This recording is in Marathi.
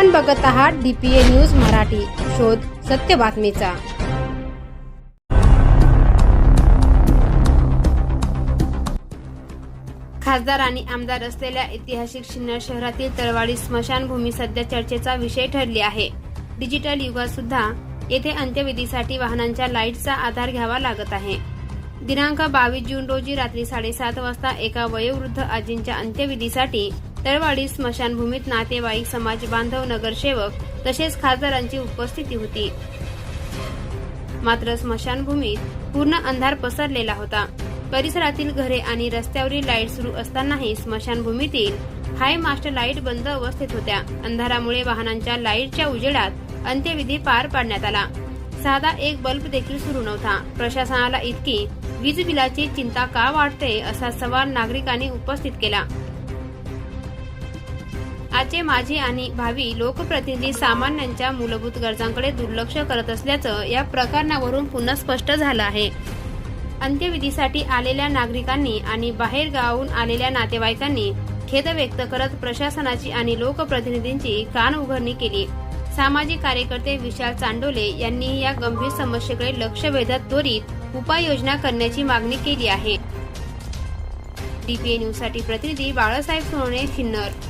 आपण बघत आहात डीपीए न्यूज मराठी. शोध सत्य बातमीचा. खासदार आणि आमदार असलेल्या ऐतिहासिक सिन्नर शहरातील तळवाडी स्मशानभूमी सध्या चर्चेचा विषय ठरली आहे. डिजिटल युगात सुद्धा येथे अंत्यविधीसाठी वाहनांच्या लाईटचा आधार घ्यावा लागत आहे. दिनांक बावीस जून रोजी रात्री साडेसात वाजता एका वयोवृद्ध आजींच्या अंत्यविधीसाठी तळवाडी स्मशानभूमीत नातेवाईक समाज बांधव नगरसेवक तसेच खासदारांची उपस्थिती होती. मात्र स्मशानभूमीत पूर्ण अंधार पसरलेला होता. परिसरातील घरे आणि रस्त्यावरील लाइट सुरू असतानाही स्मशानभूमीतील हाय मास्टर लाइट बंद अवस्थेत होत्या. अंधारामुळे वाहनांच्या लाईटच्या उजेडात अंत्यविधी पार पाडण्यात आला. साधा एक बल्ब देखील सुरू नव्हता. प्रशासनाला इतकी वीज बिलाची चिंता का वाटते असा सवाल नागरिकांनी उपस्थित केला. आजचे माजी आणि भावी लोकप्रतिनिधी सामान्यांच्या मूलभूत गरजांकडे दुर्लक्ष करत असल्याचं या प्रकरणावरून पुन्हा स्पष्ट झालं आहे. अंत्यविधीसाठी आलेल्या नागरिकांनी आणि बाहेर गावाहून आलेल्या नातेवाईकांनी खेद व्यक्त करत प्रशासनाची आणि लोकप्रतिनिधींची कान उघडणी केली. सामाजिक कार्यकर्ते विशाल चांडोले यांनी या गंभीर समस्येकडे लक्ष वेधत त्वरित उपाययोजना करण्याची मागणी केली आहे. डीपीए न्यूजसाठी प्रतिनिधी बाळासाहेब सोने सिन्नर